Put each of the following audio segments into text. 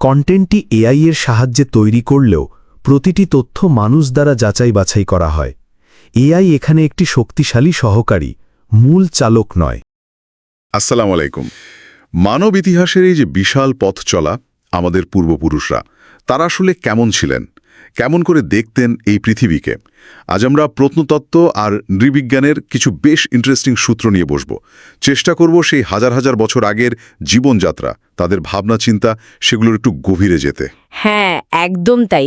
কন্টেন্টটি AI এর সাহায্যে তৈরি করলেও প্রতিটি তথ্য মানুষ দ্বারা যাচাই বাছাই করা হয়। এআই এখানে একটি শক্তিশালী সহকারী, মূল চালক নয়। আসসালাম আলাইকুম। মানব ইতিহাসের এই যে বিশাল পথ চলা আমাদের পূর্বপুরুষরা, তারা আসলে কেমন ছিলেন? কেমন করে দেখতেন এই পৃথিবীকে? আজ আমরা প্রত্নতত্ত্ব আর নৃবিজ্ঞানের কিছু বেশ ইন্টারেস্টিং সূত্র নিয়ে বসব। চেষ্টা করব সেই হাজার হাজার বছর আগের জীবনযাত্রা, তাদের ভাবনা চিন্তা সেগুলোর একটু গভীরে যেতে। হ্যাঁ একদম তাই।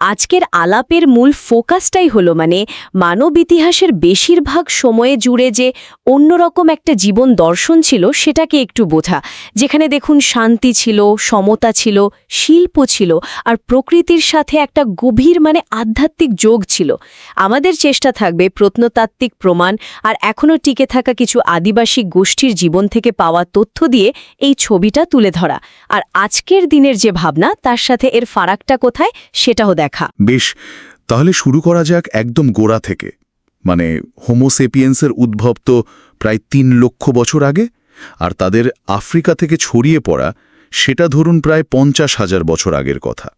আজকের আলাপের মূল ফোকাসটাই হলো মানে মানব ইতিহাসের বেশিরভাগ সময়ে জুড়ে যে অন্যরকম একটা জীবন দর্শন ছিল সেটাকে একটু বোঝা। যেখানে দেখুন শান্তি ছিল, সমতা ছিল, শিল্প ছিল আর প্রকৃতির সাথে একটা গভীর মানে আধ্যাত্মিক যোগ ছিল। আমাদের চেষ্টা থাকবে প্রত্নতাত্ত্বিক প্রমাণ আর এখনও টিকে থাকা কিছু আদিবাসী গোষ্ঠীর জীবন থেকে পাওয়া তথ্য দিয়ে এই ছবিটা তুলে ধরা। আর আজকের দিনের যে ভাবনা, তার সাথে এর ফারাকটা কোথায় সেটাও দেখা। বেশ তাহলে শুরু করা যাক একদম গোড়া থেকে। মানে হোমোসেপিয়েন্সের উদ্ভব তো প্রায় তিন লক্ষ বছর আগে আর তাদের আফ্রিকা থেকে ছড়িয়ে পড়া সেটা ধরুন প্রায় পঞ্চাশ হাজার বছর আগের কথা।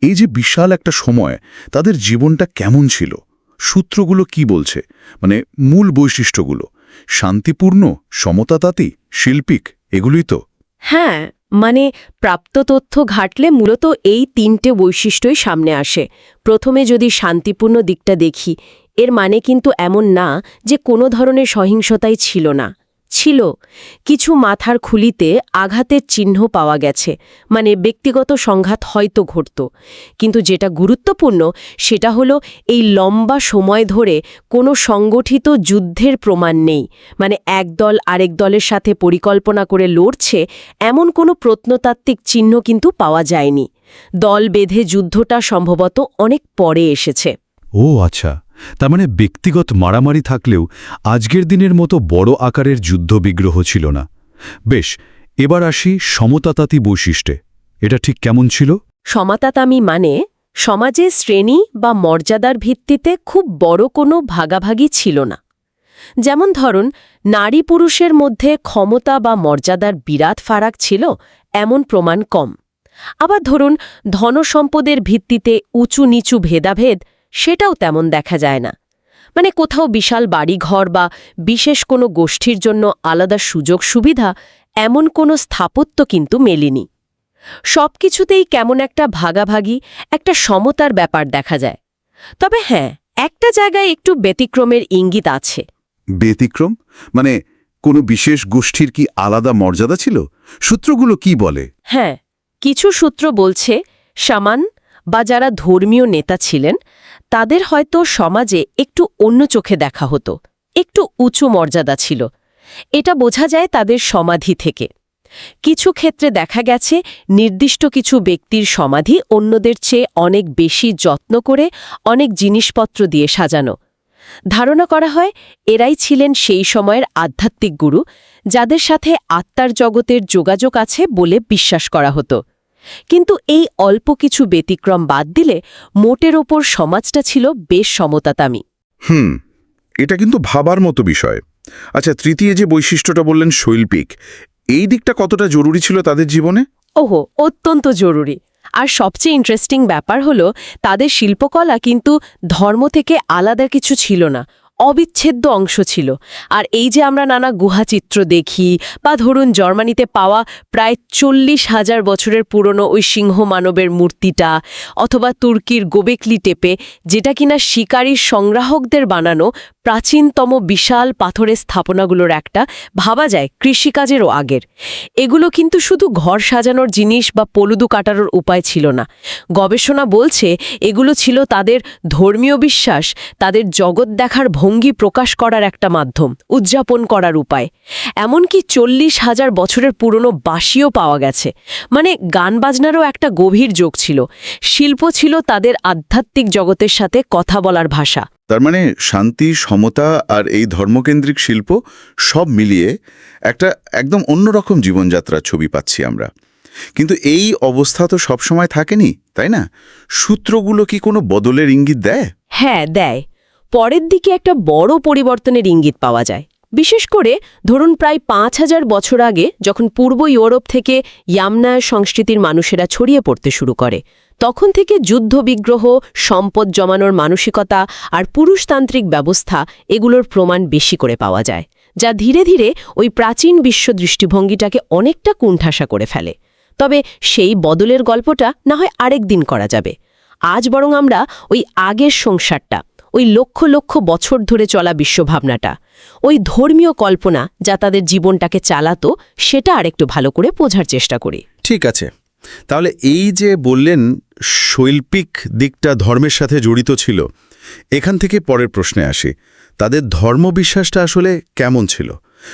এই যে বিশাল একটা সময় তাদের জীবনটা কেমন ছিল? সূত্রগুলো কি বলছে? মানে মূল বৈশিষ্ট্যগুলো। শান্তিপূর্ণ সমতাতাতি শিল্পিক এগুলোই তো। হ্যাঁ মানে প্রাপ্ত তথ্য ঘাটলে মূলত এই তিনটে বৈশিষ্ট্যই সামনে আসে। প্রথমে যদি শান্তিপূর্ণ দিকটা দেখি, এর মানে কিন্তু এমন না যে কোনো ধরনের সহিংসতাই ছিল না। ছিল। কিছু মাথার খুলিতে আঘাতের চিহ্ন পাওয়া গেছে। মানে ব্যক্তিগত সংঘাত হয়তো ঘটত। কিন্তু যেটা গুরুত্বপূর্ণ, সেটা হলো এই লম্বা সময় ধরে কোনো সংগঠিত যুদ্ধের প্রমাণ নেই। মানে এক দল আরেক দলের সাথে পরিকল্পনা করে লড়ছে, এমন কোনো প্রত্নতাত্ত্বিক চিহ্ন কিন্তু পাওয়া যায়নি। দল বেঁধে যুদ্ধটা সম্ভবত অনেক পরে এসেছে। ও আচ্ছা। তার মানে ব্যক্তিগত মারামারি থাকলেও আজকের দিনের মতো বড় আকারের যুদ্ধবিগ্রহ ছিল না। বেশ, এবার আসি সমতাতাতি বৈশিষ্ট্যে। এটা ঠিক কেমন ছিল? সমাতাতামি মানে সমাজে শ্রেণি বা মর্যাদার ভিত্তিতে খুব বড় কোনো ভাগাভাগি ছিল না। যেমন ধরুন, নারী পুরুষের মধ্যে ক্ষমতা বা মর্যাদার বিরাট ফারাক ছিল, এমন প্রমাণ কম। আবার ধরুন, ধনসম্পদের ভিত্তিতে উঁচু নিচু ভেদাভেদ সেটাও তেমন দেখা যায় না। মানে কোথাও বিশাল বাড়িঘর বা বিশেষ কোনো গোষ্ঠীর জন্য আলাদা সুযোগ সুবিধা এমন কোনো স্থাপত্য কিন্তু মেলেনি। সবকিছুতেই কেমন একটা ভাগাভাগি একটা সমতার ব্যাপার দেখা যায়। তবে হ্যাঁ একটা জায়গায় একটু ব্যতিক্রমের ইঙ্গিত আছে। ব্যতিক্রম? মানে কোনো বিশেষ গোষ্ঠীর কি আলাদা মর্যাদা ছিল? সূত্রগুলো কি বলে? হ্যাঁ কিছু সূত্র বলছে সামান বা যারা ধর্মীয় নেতা ছিলেন তাদের হয়তো সমাজে একটু অন্য চোখে দেখা হতো, একটু উঁচু মর্যাদা ছিল। এটা বোঝা যায় তাদের সমাধি থেকে। কিছু ক্ষেত্রে দেখা গেছে, নির্দিষ্ট কিছু ব্যক্তির সমাধি অন্যদের চেয়ে অনেক বেশি যত্ন করে অনেক জিনিসপত্র দিয়ে সাজানো। ধারণা করা হয়, এরাই ছিলেন সেই সময়ের আধ্যাত্মিক গুরু, যাদের সাথে আত্মার জগতের যোগাযোগ আছে বলে বিশ্বাস করা হতো। কিন্তু এই অল্প কিছু ব্যতিক্রম বাদ দিলে মোটের ওপর সমাজটা ছিল বেশ সমতাতামি। হুম এটা কিন্তু ভাবার মতো বিষয়। আচ্ছা তৃতীয় যে বৈশিষ্ট্যটা বললেন শৈল্পিক এই দিকটা কতটা জরুরি ছিল তাদের জীবনে? ওহো অত্যন্ত জরুরি। আর সবচেয়ে ইন্টারেস্টিং ব্যাপার হলো তাদের শিল্পকলা কিন্তু ধর্ম থেকে আলাদা কিছু ছিল না। অবিচ্ছেদ্য অংশ ছিল। আর এই যে আমরা নানা গুহা চিত্র দেখি বা ধরুন জার্মানিতে পাওয়া প্রায় চল্লিশ হাজার বছরের পুরনো ওই সিংহ মানবের মূর্তিটা অথবা তুর্কির গোবেকলি টেপে যেটা কিনা শিকারীর সংগ্রাহকদের বানানো প্রাচীনতম বিশাল পাথরের স্থাপনাগুলোর একটা, ভাবা যায়, কৃষিকাজেরও আগের। এগুলো কিন্তু শুধু ঘর সাজানোর জিনিস বা পলুদু কাটানোর উপায় ছিল না। গবেষণা বলছে, এগুলো ছিল তাদের ধর্মীয় বিশ্বাস, তাদের জগৎ দেখার ভঙ্গি প্রকাশ করার একটা মাধ্যম, উদযাপন করার উপায়। এমনকি চল্লিশ হাজার বছরের পুরনো বাঁশিও পাওয়া গেছে। মানে গান বাজনারও একটা গভীর যোগ ছিল। শিল্প ছিল তাদের আধ্যাত্মিক জগতের সাথে কথা বলার ভাষা। তার মানে শান্তি, সমতা আর এই ধর্মকেন্দ্রিক শিল্প সব মিলিয়ে একটা একদম অন্যরকম জীবনযাত্রার ছবি পাচ্ছি আমরা। কিন্তু এই অবস্থা তো সবসময় থাকেনি, তাই না? সূত্রগুলো কি কোনো বদলের ইঙ্গিত দেয়? হ্যাঁ দেয়। পরের দিকে একটা বড় পরিবর্তনের ইঙ্গিত পাওয়া যায়। বিশেষ করে ধরুন প্রায় পাঁচ হাজার বছর আগে যখন পূর্ব ইউরোপ থেকে ইয়ামনায় সংস্কৃতির মানুষেরা ছড়িয়ে পড়তে শুরু করে তখন থেকে যুদ্ধবিগ্রহ সম্পদ জমানোর মানসিকতা আর পুরুষতান্ত্রিক ব্যবস্থা এগুলোর প্রমাণ বেশি করে পাওয়া যায়, যা ধীরে ধীরে ওই প্রাচীন বিশ্ব দৃষ্টিভঙ্গিটাকে অনেকটা কুণ্ঠাসা করে ফেলে। তবে সেই বদলের গল্পটা না হয় আরেক দিন করা যাবে। আজ বরং আমরা ওই আগের সংসারটা, ওই লক্ষ লক্ষ বছর ধরে চলা বিশ্বভাবনাটা, ওই ধর্মীয় কল্পনা যা তাদের জীবনটাকে চালাতো, সেটা আরেকটু ভালো করে বোঝার চেষ্টা করি। ঠিক আছে। তাহলে এই যে বললেন শৈল্পিক দিকটা ধর্মের সাথে জড়িত ছিল, এখান থেকে পরের প্রশ্নে আসি। তাদের ধর্মবিশ্বাসটা আসলে কেমন ছিল?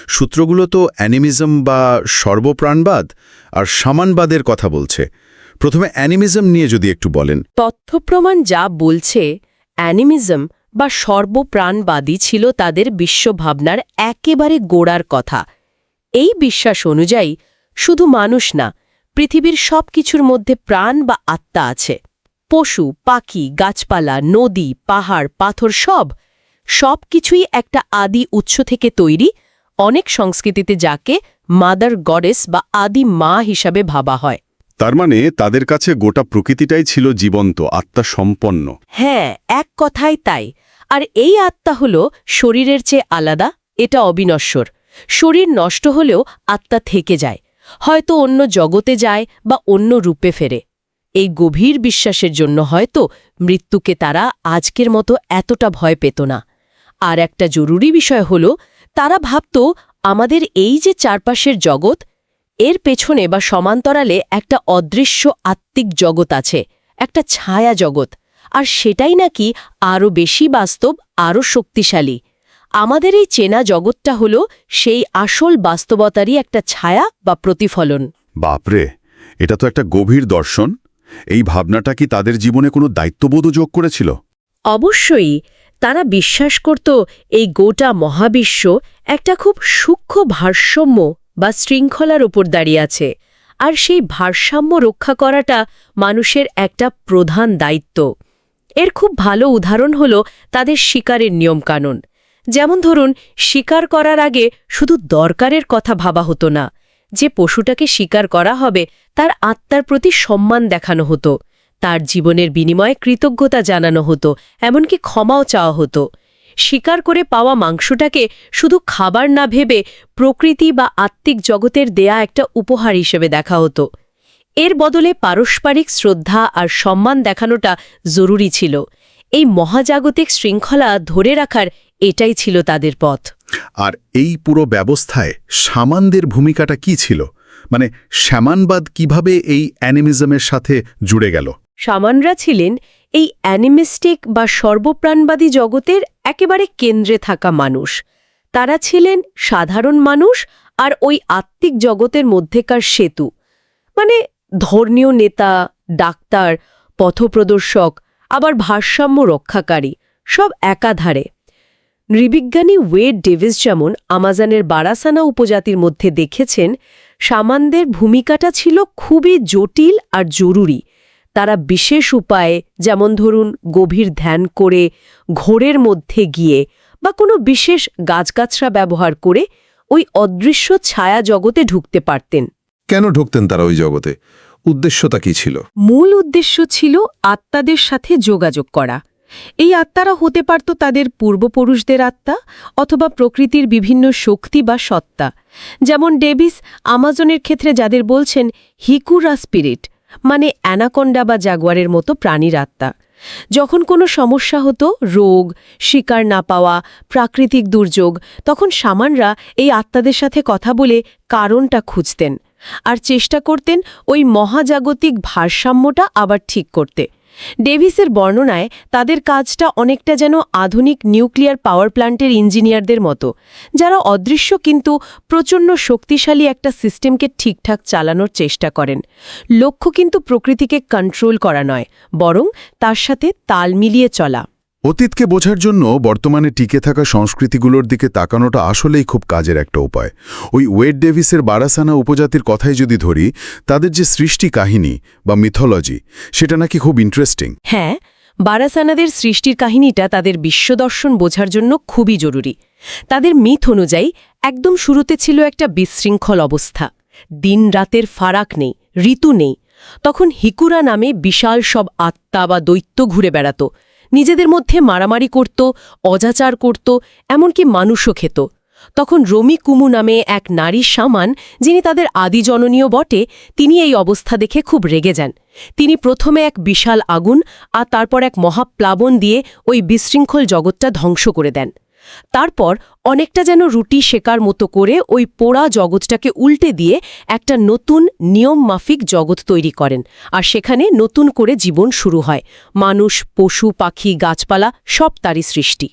সূত্রগুলো তো অ্যানিমিজম বা সর্বপ্রাণবাদ আর সামানবাদের কথা বলছে। প্রথমে অ্যানিমিজম নিয়ে যদি একটু বলেন। তথ্যপ্রমাণ যা বলছে, অ্যানিমিজম বা সর্বপ্রাণবাদী ছিল তাদের বিশ্বভাবনার একেবারে গোড়ার কথা। এই বিশ্বাস অনুযায়ী শুধু মানুষ না পৃথিবীর সব কিছুর মধ্যে প্রাণ বা আত্মা আছে। পশু পাখি গাছপালা নদী পাহাড় পাথর সব সব কিছুই একটা আদি উৎস থেকে তৈরি। অনেক সংস্কৃতিতে যাকে মাদার গডেস বা আদি মা হিসাবে ভাবা হয়। তার মানে তাদের কাছে গোটা প্রকৃতিটাই ছিল জীবন্ত আত্মা সম্পন্ন। হ্যাঁ এক কথাই তাই। আর এই আত্মা হল শরীরের চেয়ে আলাদা এটা অবিনশ্বর। শরীর নষ্ট হলেও আত্মা থেকে যায়। হয়তো অন্য জগতে যায় বা অন্য রূপে ফেরে। এই গভীর বিশ্বাসের জন্য হয়তো মৃত্যুকে তারা আজকের মতো এতটা ভয় পেত না। আর একটা জরুরি বিষয় হল, তারা ভাবত আমাদের এই যে চারপাশের জগৎ, এর পেছনে বা সমান্তরালে একটা অদৃশ্য আত্মিক জগৎ আছে, একটা ছায়া জগৎ। আর সেটাই নাকি আরও বেশি বাস্তব আরও শক্তিশালী। আমাদের এই চেনা জগৎটা হল সেই আসল বাস্তবতারই একটা ছায়া বা প্রতিফলন। বাপরে এটা তো একটা গভীর দর্শন। এই ভাবনাটা কি তাদের জীবনে কোনো দায়িত্ববোধ যোগ করেছিল? অবশ্যই তারা বিশ্বাস করত এই গোটা মহাবিশ্ব একটা খুব সূক্ষ্ম ভারসাম্য বা শৃঙ্খলার ওপর দাঁড়িয়ে আছে আর সেই ভারসাম্য রক্ষা করাটা মানুষের একটা প্রধান দায়িত্ব। এর খুব ভালো উদাহরণ হল তাদের শিকারের নিয়মকানুন। যেমন ধরুন, শিকার করার আগে শুধু দরকারের কথা ভাবা হতো না। যে পশুটাকে শিকার করা হবে, তার আত্মার প্রতি সম্মান দেখানো হতো। তার জীবনের বিনিময়ে কৃতজ্ঞতা জানানো হতো, এমনকি ক্ষমাও চাওয়া হতো। শিকার করে পাওয়া মাংসটাকে শুধু খাবার না ভেবে প্রকৃতি বা আত্মিক জগতের দেয়া একটা উপহার হিসেবে দেখা হতো। এর বদলে পারস্পরিক শ্রদ্ধা আর সম্মান দেখানোটা জরুরি ছিল। এই মহাজাগতিক শৃঙ্খলা ধরে রাখার এটাই ছিল তাদের পথ। আর এই পুরো ব্যবস্থায় সামানদের ভূমিকাটা কি ছিল? মানে শ্যামানবাদ কীভাবে এই অ্যানিমিজমের সাথে জুড়ে গেল? সামানরা ছিলেন এই অ্যানিমিস্টিক বা সর্বপ্রাণবাদী জগতের একেবারে কেন্দ্রে থাকা মানুষ। তারা ছিলেন সাধারণ মানুষ আর ওই আত্মিক জগতের মধ্যেকার সেতু। মানে ধর্মীয় নেতা ডাক্তার পথপ্রদর্শক আবার ভারসাম্য রক্ষাকারী সব একাধারে। নৃবিজ্ঞানী ওয়েড ডেভিস যেমন আমাজনের বারাসানা উপজাতির মধ্যে দেখেছেন সামানদের ভূমিকাটা ছিল খুবই জটিল আর জরুরি। তারা বিশেষ উপায়ে যেমন ধরুন গভীর ধ্যান করে ঘোরের মধ্যে গিয়ে বা কোনো বিশেষ গাছগাছরা ব্যবহার করে ওই অদৃশ্য ছায়া জগতে ঢুকতে পারতেন। কেন ঢুকতেন তারা ওই জগতে? উদ্দেশ্যটা কি ছিল? মূল উদ্দেশ্য ছিল আত্মাদের সাথে যোগাযোগ করা। এই আত্মারা হতে পারত তাদের পূর্বপুরুষদের আত্মা অথবা প্রকৃতির বিভিন্ন শক্তি বা সত্তা। যেমন ডেভিস আমাজনের ক্ষেত্রে যাদের বলছেন হিকুরা স্পিরিট মানে অ্যানাকন্ডা বা জাগুয়ারের মতো প্রাণীর আত্মা। যখন কোনো সমস্যা হতো, রোগ, শিকার না পাওয়া, প্রাকৃতিক দুর্যোগ, তখন সামানরা এই আত্মাদের সাথে কথা বলে কারণটা খুঁজতেন। আর চেষ্টা করতেন ওই মহাজাগতিক ভারসাম্যটা আবার ঠিক করতে। ডেভিসের বর্ণনায়, তাদের কাজটা অনেকটা যেন আধুনিক নিউক্লিয়ার পাওয়ার প্ল্যান্টের ইঞ্জিনিয়ারদের মতো, যারা অদৃশ্য কিন্তু প্রচণ্ড শক্তিশালী একটা সিস্টেমকে ঠিকঠাক চালানোর চেষ্টা করেন। লক্ষ্য কিন্তু প্রকৃতিকে কন্ট্রোল করা নয়, বরং তার সাথে তাল মিলিয়ে চলা। অতীতকে বোঝার জন্য বর্তমানে টিকে থাকা সংস্কৃতিগুলোর দিকে তাকানোটা আসলেই খুব কাজের একটা উপায়। ওই ওয়েড ডেভিসের বারাসানা উপজাতির কথাই যদি ধরি, তাদের যে সৃষ্টি কাহিনী বা মিথোলজি, সেটা নাকি খুব ইন্টারেস্টিং হ্যাঁ বারাসানাদের সৃষ্টির কাহিনীটা তাদের বিশ্বদর্শন বোঝার জন্য খুবই জরুরি। তাদের মিথ অনুযায়ী, একদম শুরুতে ছিল একটা বিশৃঙ্খল অবস্থা। দিন রাতের ফারাক নেই, ঋতু নেই। তখন হিকুরা নামে বিশাল সব আত্মা বা দৈত্য ঘুরে বেড়াত। নিজেদের মধ্যে মারামারি করত, অজাচার করত, এমনকি মানুষও খেত। তখন রমি কুমু নামে এক নারী সামান, যিনি তাদের আদিজননীয় বটে, তিনি এই অবস্থা দেখে খুব রেগে যান। তিনি প্রথমে এক বিশাল আগুন আর তারপর এক মহাপ্লাবন দিয়ে ওই বিশৃঙ্খল জগৎটা ধ্বংস করে দেন। তারপর অনেকটা যেন রুটি শেকার মতো করে ওই পোড়া জগৎটাকে উল্টে দিয়ে একটা নতুন নিয়ম মাফিক জগৎ তৈরি করেন আর সেখানে নতুন করে জীবন শুরু হয়। মানুষ পশু পাখি গাছপালা সব তারই সৃষ্টি।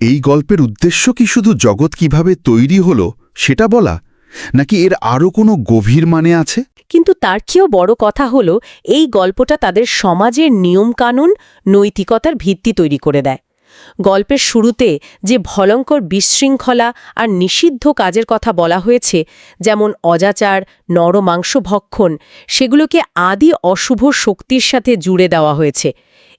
এই গল্পের উদ্দেশ্য কি শুধু জগৎ কীভাবে তৈরি হলো সেটা বলা? নাকি এর আরও কোনো গভীর মানে আছে? কিন্তু তার চেয়েও বড় কথা হল এই গল্পটা তাদের সমাজের নিয়মকানুন নৈতিকতার ভিত্তি তৈরি করে দেয়। গল্পের শুরুতে যে ভয়ঙ্কর বিশৃঙ্খলা আর নিষিদ্ধ কাজের কথা বলা হয়েছে, যেমন অজাচার, নরমাংস ভক্ষণ, সেগুলোকে আদি অশুভ শক্তির সাথে জুড়ে দেওয়া হয়েছে।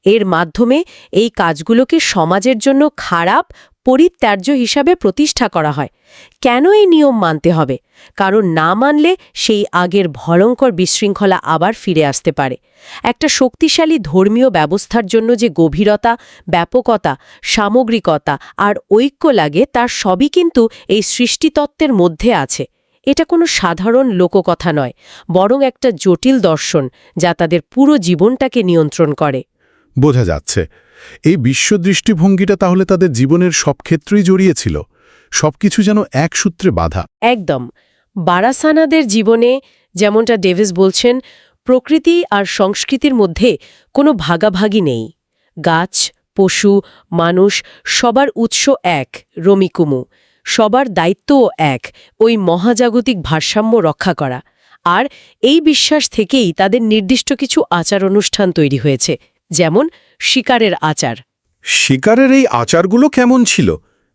এর মাধ্যমে এই কাজগুলোকে সমাজের জন্য খারাপ পরিত্যাজ্য হিসাবে প্রতিষ্ঠা করা হয়। কেন এই নিয়ম মানতে হবে? কারণ না মানলে সেই আগের ভয়ঙ্কর বিশৃঙ্খলা আবার ফিরে আসতে পারে। একটা শক্তিশালী ধর্মীয় ব্যবস্থার জন্য যে গভীরতা, ব্যাপকতা, সামগ্রিকতা আর ঐক্য লাগে, তার সবই কিন্তু এই সৃষ্টিতত্ত্বের মধ্যে আছে। এটা কোনো সাধারণ লোককথা নয়, বরং একটা জটিল দর্শন যা তাদের পুরো জীবনটাকে নিয়ন্ত্রণ করে। বোঝা যাচ্ছে। এই বিশ্ব দৃষ্টিভঙ্গিটা তাহলে তাদের জীবনের সব ক্ষেত্রেই জড়িয়েছিল, সবকিছু যেন এক সূত্রে বাধা। একদম। বারাসানাদের জীবনে, যেমনটা ডেভিস বলছেন, প্রকৃতি আর সংস্কৃতির মধ্যে কোনো ভাগাভাগি নেই। গাছ, পশু, মানুষ, সবার উৎস এক, রমিকুমু। সবার দায়িত্বও এক, ওই মহাজাগতিক ভারসাম্য রক্ষা করা। আর এই বিশ্বাস থেকেই তাদের নির্দিষ্ট কিছু আচার অনুষ্ঠান তৈরি হয়েছে। যেমন শিকারের আচার। শিকারের এই আচারগুলো কেমন ছিল?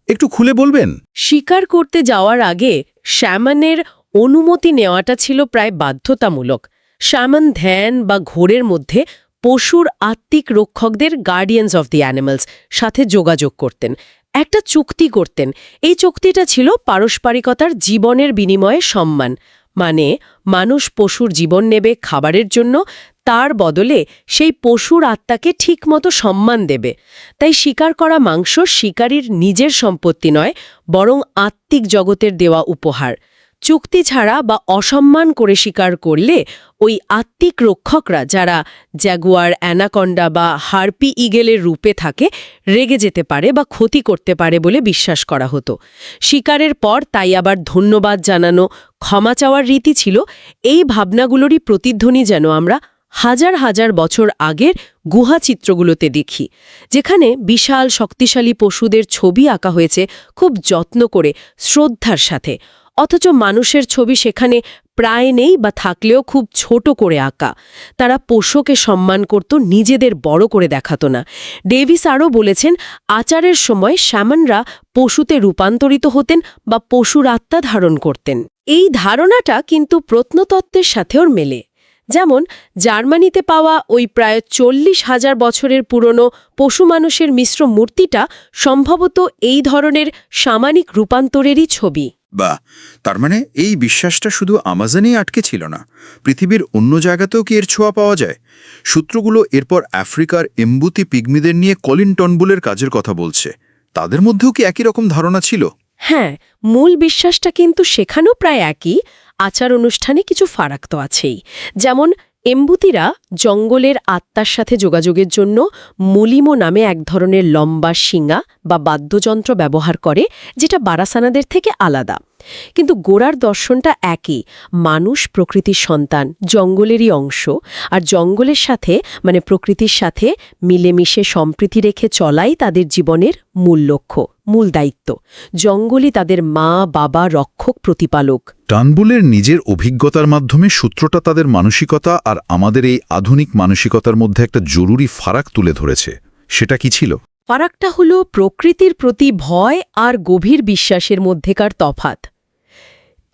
একটু খুলে বলবেন? শিকার করতে যাওয়ার আগে শ্যামনের অনুমতি নেওয়াটা ছিল প্রায় বাধ্যতামূলক। শ্যামন ধ্যান বা ঘোরের মধ্যে পশুর আত্মিক রক্ষকদের গার্ডিয়ানস অফ দি অ্যানিমালস সাথে যোগাযোগ করতেন একটা চুক্তি করতেন। এই চুক্তিটা ছিল পারস্পরিকতার জীবনের বিনিময়ে সম্মান মানে মানুষ পশুর জীবন নেবে খাবারের জন্য তার বদলে সেই পশুর আত্মাকে ঠিকমতো সম্মান দেবে। তাই শিকার করা মাংস শিকারীর নিজের সম্পত্তি নয়, বরং আত্মিক জগতের দেওয়া উপহার। চুক্তি ছাড়া বা অসম্মান করে শিকার করলে ওই আত্মিক রক্ষকরা, যারা জ্যাগুয়ার, অ্যানাকন্ডা বা হারপি ইগেলের রূপে থাকে, রেগে যেতে পারে বা ক্ষতি করতে পারে বলে বিশ্বাস করা হতো। শিকারের পর তাই আবার ধন্যবাদ জানানো, ক্ষমা চাওয়ার রীতি ছিল। এই ভাবনাগুলোরই প্রতিধ্বনি যেন আমরা হাজার হাজার বছর আগের গুহা চিত্রগুলোতে দেখি, যেখানে বিশাল শক্তিশালী পশুদের ছবি আঁকা হয়েছে খুব যত্ন করে, শ্রদ্ধার সাথে। অথচ মানুষের ছবি সেখানে প্রায় নেই বা থাকলেও খুব ছোট করে আঁকা। তারা পশুকে সম্মান করত, নিজেদের বড় করে দেখাত না। ডেভিস আরও বলেছেন, আচারের সময় শ্যামনরা পশুতে রূপান্তরিত হতেন বা পশুর আত্মা ধারণ করতেন। এই ধারণাটা কিন্তু প্রত্নতত্ত্বের সাথেও মেলে। যেমন জার্মানিতে পাওয়া ওই প্রায় চল্লিশ হাজার বছরের পুরনো পশু মানুষের মিশ্র মূর্তিটা সম্ভবত এই ধরনের সামানিক রূপান্তরেরই ছবি। বা তার মানে এই বিশ্বাসটা শুধু আমাজনেই আটকে ছিল না। পৃথিবীর অন্য জায়গাতেও কি এর ছোঁয়া পাওয়া যায়? সূত্রগুলো এরপর আফ্রিকার এম্বুতি পিগমিদের নিয়ে কলিন টনবুলের কাজের কথা বলছে। তাদের মধ্যেও কি একই রকম ধারণা ছিল? হ্যাঁ মূল বিশ্বাসটা কিন্তু সেখানেও প্রায় একই। আচার অনুষ্ঠানে কিছু ফারাক তো আছেই। যেমন, এম্বুতিরা জঙ্গলের আত্মার সাথে যোগাযোগের জন্য মুলিমো নামে এক ধরনের লম্বা শিঙা বা বাদ্যযন্ত্র ব্যবহার করে, যেটা বারাসানাদের থেকে আলাদা। কিন্তু গোড়ার দর্শনটা একই। মানুষ প্রকৃতির সন্তান, জঙ্গলেরই অংশ, আর জঙ্গলের সাথে মানে প্রকৃতির সাথে মিলেমিশে সম্প্রীতি রেখে চলাই তাদের জীবনের মূল লক্ষ্য, মূল দায়িত্ব। জঙ্গলই তাদের মা, বাবা, রক্ষক, প্রতিপালক। টানবুলের নিজের অভিজ্ঞতার মাধ্যমে সূত্রটা তাদের মানসিকতা আর আমাদের এই আধুনিক মানসিকতার মধ্যে একটা জরুরি ফারাক তুলে ধরেছে। সেটা কি ছিল? ফারাকটা হল প্রকৃতির প্রতি ভয় আর গভীর বিশ্বাসের মধ্যেকার তফাত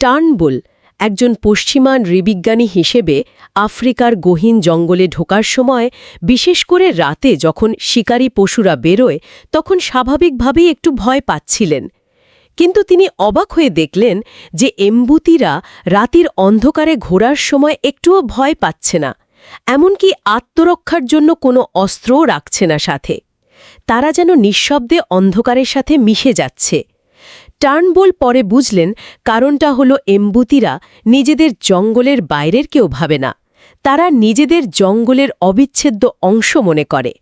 টার্নবুল একজন পশ্চিমা নৃবিজ্ঞানী হিসেবে আফ্রিকার গহীন জঙ্গলে ঢোকার সময়, বিশেষ করে রাতে যখন শিকারী পশুরা বেরোয়, তখন স্বাভাবিকভাবেই একটু ভয় পাচ্ছিলেন। কিন্তু তিনি অবাক হয়ে দেখলেন যে এম্বুতিরা রাতির অন্ধকারে ঘোরার সময় একটুও ভয় পাচ্ছে না, এমনকি আত্মরক্ষার জন্য কোনো অস্ত্রও রাখছে না সাথে। তারা যেন নিঃশব্দে অন্ধকারের সাথে মিশে যাচ্ছে। টার্নবোল পরে বুঝলেন কারণটা হলো এম্বুতিরা নিজেদের জঙ্গলের বাইরের কেউ ভাবে না। তারা নিজেদের জঙ্গলের অবিচ্ছেদ্য অংশ মনে করে।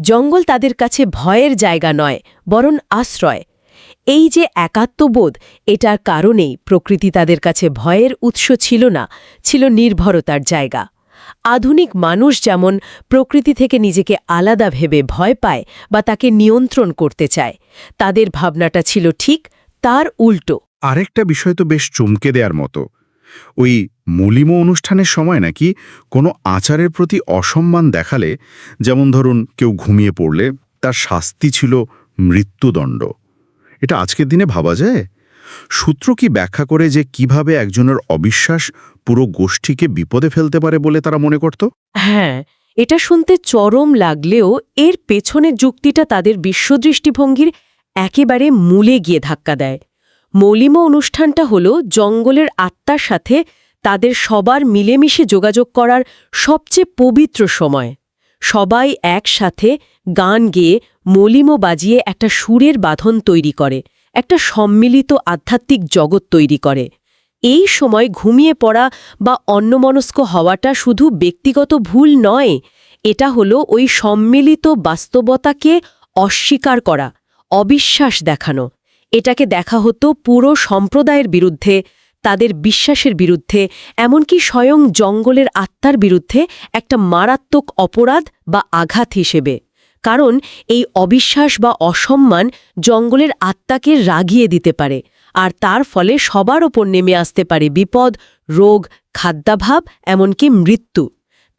জঙ্গল তাদের কাছে ভয়ের জায়গা নয়, বরং আশ্রয়। এই যে একাত্মবোধ, এটার কারণেই প্রকৃতি তাদের কাছে ভয়ের উৎস ছিল না, ছিল নির্ভরতার জায়গা। আধুনিক মানুষ যেমন প্রকৃতি থেকে নিজেকে আলাদা ভেবে ভয় পায় বা তাকে নিয়ন্ত্রণ করতে চায়, তাদের ভাবনাটা ছিল ঠিক তার উল্টো। আরেকটা বিষয় তো বেশ চমকে দেওয়ার মতো। ওই মলিম অনুষ্ঠানের সময় নাকি কোনো আচারের প্রতি অসম্মান দেখালে, যেমন ধরুন কেউ ঘুমিয়ে পড়লে, তার শাস্তি ছিল মৃত্যুদণ্ড। এটা আজকের দিনে ভাবা যায়? সূত্র কি ব্যাখ্যা করে যে কীভাবে একজনের অবিশ্বাস পুরো গোষ্ঠীকে বিপদে ফেলতে পারে বলে তারা মনে করত? হ্যাঁ এটা শুনতে চরম লাগলেও এর পেছনের যুক্তিটা তাদের বিশ্বদৃষ্টিভঙ্গির একেবারে মূলে গিয়ে ধাক্কা দেয়। মৌলিম অনুষ্ঠানটা হল জঙ্গলের আত্মার সাথে তাদের সবার মিলেমিশে যোগাযোগ করার সবচেয়ে পবিত্র সময়। সবাই একসাথে গান গেয়ে মলিমো বাজিয়ে একটা সুরের বাঁধন তৈরি করে। একটা সম্মিলিত আধ্যাত্মিক জগৎ তৈরি করে। এই সময় ঘুমিয়ে পড়া বা অন্যমনস্ক হওয়াটা শুধু ব্যক্তিগত ভুল নয়, এটা হলো ওই সম্মিলিত বাস্তবতাকে অস্বীকার করা, অবিশ্বাস দেখানো। এটাকে দেখা হতো পুরো সম্প্রদায়ের বিরুদ্ধে, তাদের বিশ্বাসের বিরুদ্ধে, এমনকি স্বয়ং জঙ্গলের আত্মার বিরুদ্ধে একটা মারাত্মক অপরাধ বা আঘাত হিসেবে। কারণ এই অবিশ্বাস বা অসম্মান জঙ্গলের আত্মাকে রাগিয়ে দিতে পারে, আর তার ফলে সবার ওপর নেমে আসতে পারে বিপদ, রোগ, খাদ্যাভাব, এমনকি মৃত্যু।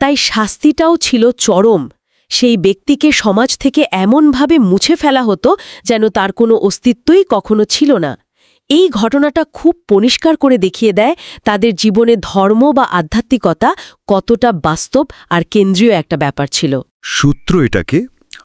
তাই শাস্তিটাও ছিল চরম। সেই ব্যক্তিকে সমাজ থেকে এমনভাবে মুছে ফেলা হতো যেন তার কোনো অস্তিত্বই কখনো ছিল না। এই ঘটনাটা খুব পরিষ্কার করে দেখিয়ে দেয় তাদের জীবনে ধর্ম বা আধ্যাত্মিকতা কতটা বাস্তব আর কেন্দ্রীয় একটা ব্যাপার ছিল। সূত্র এটাকে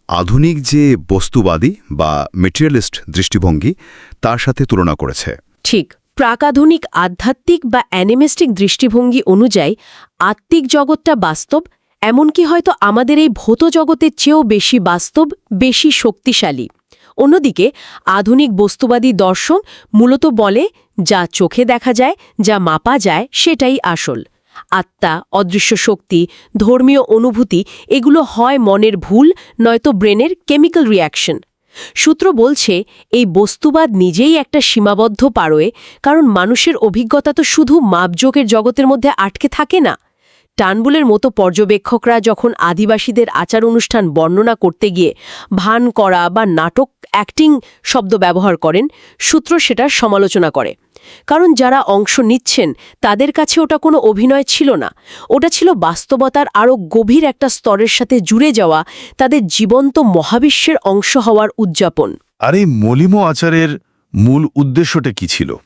আধুনিক যে বস্তুবাদী বা মেটেরিয়ালিস্ট দৃষ্টিভঙ্গি, তার সাথে তুলনা করেছে। ঠিক। প্রাকাধুনিক আধ্যাত্মিক বা অ্যানিমেস্টিক দৃষ্টিভঙ্গি অনুযায়ী, আত্মিক জগৎটা বাস্তব, এমনকি হয়তো আমাদের এই ভৌত জগতের চেয়েও বেশি বাস্তব, বেশি শক্তিশালী। অন্যদিকে, আধুনিক বস্তুবাদী দর্শন মূলত বলে, যা চোখে দেখা যায়, যা মাপা যায়, সেটাই আসল। আত্মা, অদৃশ্য শক্তি, ধর্মীয় অনুভূতি, এগুলো হয় মনের ভুল, নয়তো ব্রেনের কেমিক্যাল রিয়াকশন সূত্র বলছে, এই বস্তুবাদ নিজেই একটা সীমাবদ্ধ পারোয় কারণ মানুষের অভিজ্ঞতা তো শুধু মাপযোগের জগতের মধ্যে আটকে থাকে না। টানবুলের মতো পর্যবেক্ষকরা যখন আদিবাসীদের আচার অনুষ্ঠান বর্ণনা করতে গিয়ে ভান করা বা নাটক, অ্যাক্টিং শব্দ ব্যবহার করেন, সূত্র সেটার সমালোচনা করে। কারণ যারা অংশ নিচ্ছেন তাদের কাছে ওটা কোনো অভিনয় ছিল না। ওটা ছিল বাস্তবতার আরও গভীর একটা স্তরের সাথে জুড়ে যাওয়া তাদের জীবন্ত মহাবিশ্বের অংশ হওয়ার উদযাপন। আর এই মলিম আচারের মূল উদ্দেশ্যটা কি ছিল?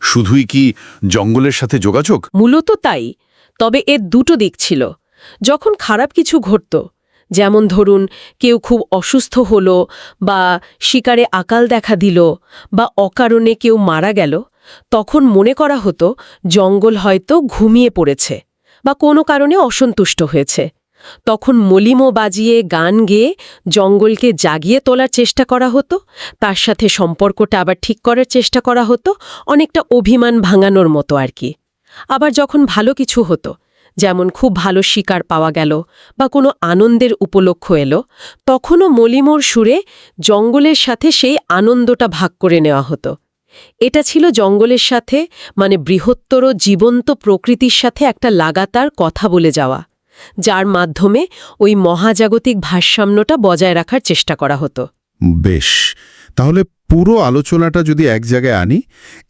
শুধুই কি জঙ্গলের সাথে যোগাযোগ? মূলত তাই। তবে এর দুটো দিক ছিল। যখন খারাপ কিছু ঘটত যেমন ধরুন কেউ খুব অসুস্থ হলো বা শিকারে আকাল দেখা দিল বা অকারণে কেউ মারা গেল তখন মনে করা হতো জঙ্গল হয়তো ঘুমিয়ে পড়েছে বা কোনো কারণে অসন্তুষ্ট হয়েছে। তখন মলিমো বাজিয়ে গান গেয়ে জঙ্গলকে জাগিয়ে তোলার চেষ্টা করা হতো, তার সাথে সম্পর্কটা আবার ঠিক করার চেষ্টা করা হতো, অনেকটা অভিমান ভাঙানোর মতো আর কি। আবার যখন ভালো কিছু হতো, যেমন খুব ভালো শিকার পাওয়া গেল বা কোনো আনন্দের উপলক্ষ এলো, তখনও মলিমোর সুরে জঙ্গলের সাথে সেই আনন্দটা ভাগ করে নেওয়া হতো। এটা ছিল জঙ্গলের সাথে মানে বৃহত্তর জীবন্ত প্রকৃতির সাথে একটা লাগাতার কথা বলে যাওয়া, যার মাধ্যমে ওই মহাজাগতিক ভারসাম্যটা বজায় রাখার চেষ্টা করা হতো। বেশ, তাহলে পুরো আলোচনাটা যদি এক জায়গায় আনি,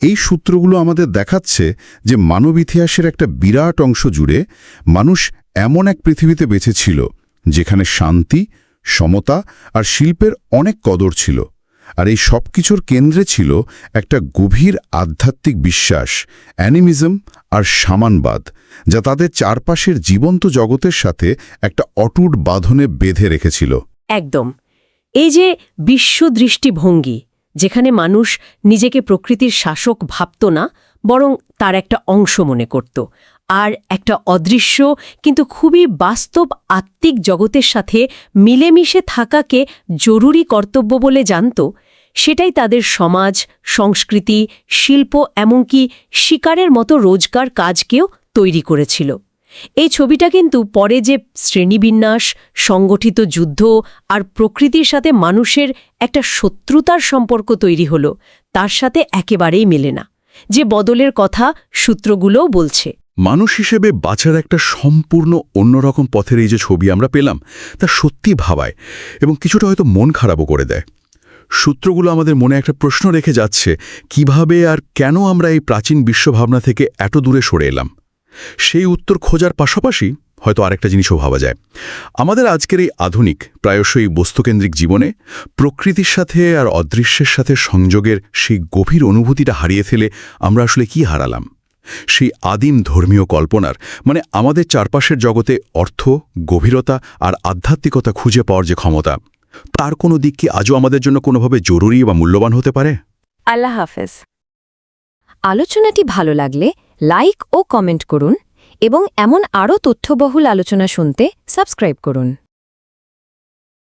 এই সূত্রগুলো আমাদের দেখাচ্ছে যে মানব ইতিহাসের একটা বিরাট অংশ জুড়ে মানুষ এমন এক পৃথিবীতে বেঁচেছিল যেখানে শান্তি, সমতা আর শিল্পের অনেক কদর ছিল। আর এই সব কিছুর কেন্দ্রে ছিল একটা গভীর আধ্যাত্মিক বিশ্বাস, অ্যানিমিজম আর সামানবাদ, যা তাদের চারপাশের জীবন্ত জগতের সাথে একটা অটুট বাঁধনে বেঁধে রেখেছিল। একদম। এই যে বিশ্ব দৃষ্টিভঙ্গি যেখানে মানুষ নিজেকে প্রকৃতির শাসক ভাবত না, বরং তার একটা অংশ মনে করত আর একটা অদৃশ্য, কিন্তু খুবই বাস্তব আত্মিক জগতের সাথে মিলেমিশে থাকাকে জরুরি কর্তব্য বলে জানত। সেটাই তাদের সমাজ, সংস্কৃতি, শিল্প এমনকি শিকারের মতো রোজগার কাজকেও তৈরি করেছিল। এই ছবিটা কিন্তু পরে যে শ্রেণীবিন্যাস, সংগঠিত যুদ্ধ আর প্রকৃতির সাথে মানুষের একটা শত্রুতার সম্পর্ক তৈরি হলো, তার সাথে একেবারেই মেলে না। যে বদলের কথা সূত্রগুলোও বলছে। মানুষ হিসেবে বাঁচার একটা সম্পূর্ণ অন্যরকম পথের এই যে ছবি আমরা পেলাম, তা সত্যি ভাবায় এবং কিছুটা হয়তো মন খারাপও করে দেয়। সূত্রগুলো আমাদের মনে একটা প্রশ্ন রেখে যাচ্ছে, কীভাবে আর কেন আমরা এই প্রাচীন বিশ্বভাবনা থেকে এত দূরে সরে এলাম? সেই উত্তর খোঁজার পাশাপাশি হয়তো আরেকটা জিনিসও ভাবা যায়। আমাদের আজকের এই আধুনিক, প্রায়শই বস্তুকেন্দ্রিক জীবনে প্রকৃতির সাথে আর অদৃশ্যের সাথে সংযোগের সেই গভীর অনুভূতিটা হারিয়ে ফেলে আমরা আসলে কি হারালাম? সেই আদিম ধর্মীয় কল্পনার মানে আমাদের চারপাশের জগতে অর্থ, গভীরতা আর আধ্যাত্মিকতা খুঁজে পাওয়ার যে ক্ষমতা, তার কোনো দিক কি আজও আমাদের জন্য কোনোভাবে জরুরি বা মূল্যবান হতে পারে? আল্লাহ হাফেজ। আলোচনাটি ভালো লাগলে লাইক ও কমেন্ট করুন এবং এমন আরও তথ্যবহুল আলোচনা শুনতে সাবস্ক্রাইব করুন।